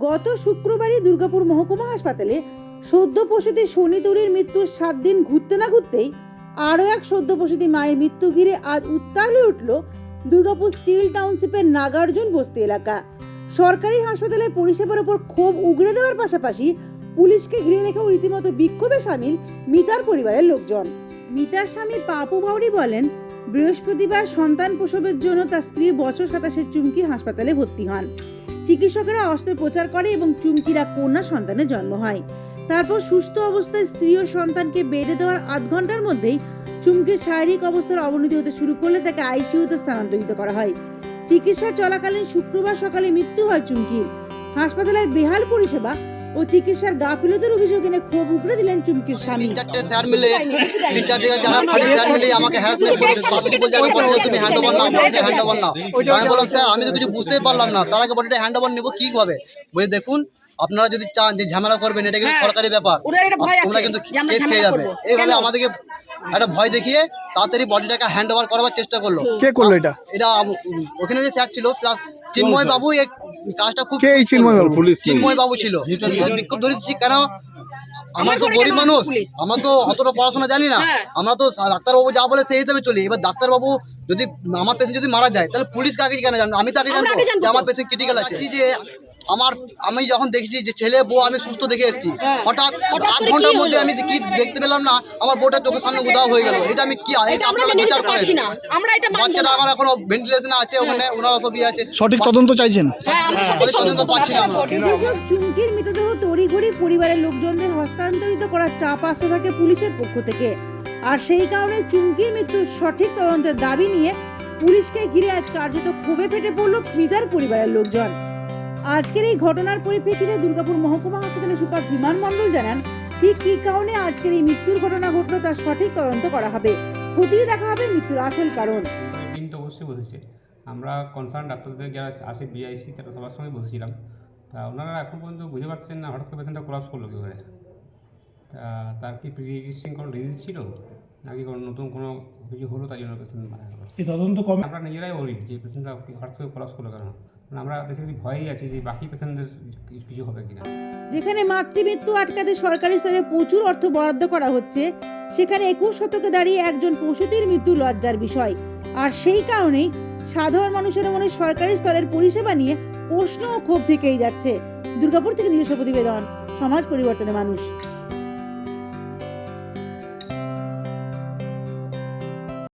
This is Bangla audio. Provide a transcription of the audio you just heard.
গত শুক্রবারই দুর্গাপুর মহকুমা হাসপাতালে সদ্য প্রসূতি শনি তরুর মৃত্যুর সাত দিন ঘুরতে না ঘুরতেই আরও এক সদ্য প্রসূতি মায়ের মৃত্যু ঘিরে আজ উত্তাল হয়ে উঠল দুর্গাপুর স্টিল টাউনশিপের নাগার্জুন বস্তি এলাকা। সরকারি হাসপাতালের পরিষেবার উপর ক্ষোভ উগড়ে দেওয়ার পাশাপাশি পুলিশকে ঘিরে রেখেও রীতিমতো বিক্ষোভে সামিল মিতার পরিবারের লোকজন। মিতার স্বামী পাপু বাউরি বলেন, বৃহস্পতিবার সন্তান প্রসবের জন্য তার স্ত্রী বছর সাতাশের চুমকি হাসপাতালে ভর্তি হন। চিকিৎসকেরা অস্ত্রোপচার করে এবং চুমকিরা কন্যা সন্তানের জন্ম হয়। তারপর সুস্থ অবস্থায় স্ত্রী ও সন্তানকে বেডে দেওয়ার আধ ঘণ্টার মধ্যেই চুমকির শারীরিক অবস্থার অবনতি হতে শুরু করলে তাকে আইসিইউতে স্থানান্তরিত করা হয়। চিকিৎসা চলাকালীন শুক্রবার সকালে মৃত্যু হয় চুমকির। হাসপাতালের বেহাল পরিষেবা ও চিকিৎসার গাফিলতির অভিযোগ এনে ক্ষোভ উগড়ে দিলেন চুমকির স্বামী। চারটে স্যার মিলে তিন চারটে যারা ফাঁড়ি স্যার মিলে আমাকে হ্যারাসমেন্ট করে আমি বলছি তুমি হ্যান্ড ওভার নাও বডিটা হ্যান্ড ওভার নাও। আমি বললাম স্যার আমি তো কিছু বুঝতেই পারলাম না। তার আগে বডিটা হ্যান্ড ওভার নেব কি হবে? বলে দেখুন আপনারা যদি চান যে ঝামেলা করবেন এটা কিন্তু সরকারি ব্যাপার। তোমরা কিন্তু কেস খেয়ে যাবে। এইভাবে আমাদেরকে একটা ভয় দেখিয়ে তাড়াতাড়ি বডিটাকে হ্যান্ড ওভার করার চেষ্টা করল। কে করল এটা? এটা ওখানে যে স্যার ছিল প্লাস চিন্ময় বাবু এই কাজটা খুব কে এই চিন্ময় বাবু? পুলিশ। চিন্ময় বাবু ছিল। বিক্ষোভ ধরেছি কেন? আমার তো গরিব মানুষ। আমার তো অতটা পড়াশোনা জানি না। হ্যাঁ। আমরা তো ডাক্তারবাবু যা বলে সেই হিসাবে চলি। এবার ডাক্তারবাবু যদি আমার পেশেন্ট যদি মারা যায় তাহলে পুলিশ কাকে কেন জানব আমি জানব আগে জানব যে আমার পেশেন্ট ক্রিটিক্যাল আছে। যে আমার আমি যখন দেখেছি যে ছেলে বউ আমি সুস্থ দেখে এসেছি। হ্যাঁ। হঠাৎ আধ ঘণ্টার মধ্যে আমি কি দেখতে পেলাম না আমার বউটা চোখের সামনে উদাও হয়ে গেল। এটা আমি কি এটা এটা আপনারা বিচার করেন? পারছি না। আমরা এটা মানবো বাচ্চাটা আমার এখনও ভেন্টিলেশনে আছে ওখানে ওনারা সবই আছে। সঠিক তদন্ত চাইছেন? হ্যাঁ তদন্ত পাচ্ছি না চুমকির মৃতদেহ তড়িঘড়ি পরিবারের লোকজনদের হস্তান্তরিত করার চাপ আসতে থাকে পুলিশের পক্ষ থেকে। আর সেই কারণে চুমকির মৃত্যুর সঠিক তদন্তের দাবি নিয়ে পুলিশকে ঘিরে আজ কার্যত ক্ষোভে ফেটে পড়ল মিতার পরিবারের লোকজন। আজকের এই ঘটনার পরিপ্রেক্ষিতে দুর্গাপুর মহকুমা হাসপাতালের সুপার বিমান মণ্ডল জানান ঠিক কী কারণে আজকের এই মৃত্যুর ঘটনা ঘটলো তার সঠিক তদন্ত করা হবে। খতিয়ে দেখা হবে মৃত্যুর আসল কারণ। টিম তো অবশ্যই বসেছে আমরা কনসার্ন ডাক্তারদের যারা আসে বিআইসি তারা সবার সঙ্গে বসেছিলাম। তা ওনারা এখন পর্যন্ত বুঝতে পারছেন না হঠাৎ করে পেশেন্টটা কোলাপস করল কী করে তা তার কি প্রি এক্সিস্টিং কোনো ডিজিজ ছিল? নাকি কোনো নতুন কোনো কিছু হলো তাই জন্য পেশেন্ট মারা গেলো? এই তদন্ত কমে আমরা নিজেরাই ওরিড যে পেশেন্টটা হঠাৎ করে কোলাপস করল কেন? আমরা বেশি ভয়েই আছি যে বাকি পেশেন্টদের কিছু হবে কিনা। যেখানে মাতৃমৃত্যু আটকাতে সরকারি স্তরে প্রচুর অর্থ বরাদ্দ করা হচ্ছে, সেখানে একুশ শতকে দাঁড়িয়ে একজন প্রসূতির মৃত্যু লজ্জার বিষয়। আর সেই কারণেই সাধারণ মানুষের মনে সরকারি স্তরের পরিষেবা নিয়ে প্রশ্ন ও ক্ষোভ থেকেই যাচ্ছে। দুর্গাপুর থেকে নিজস্ব প্রতিবেদন, সমাজ পরিবর্তনের মানুষ।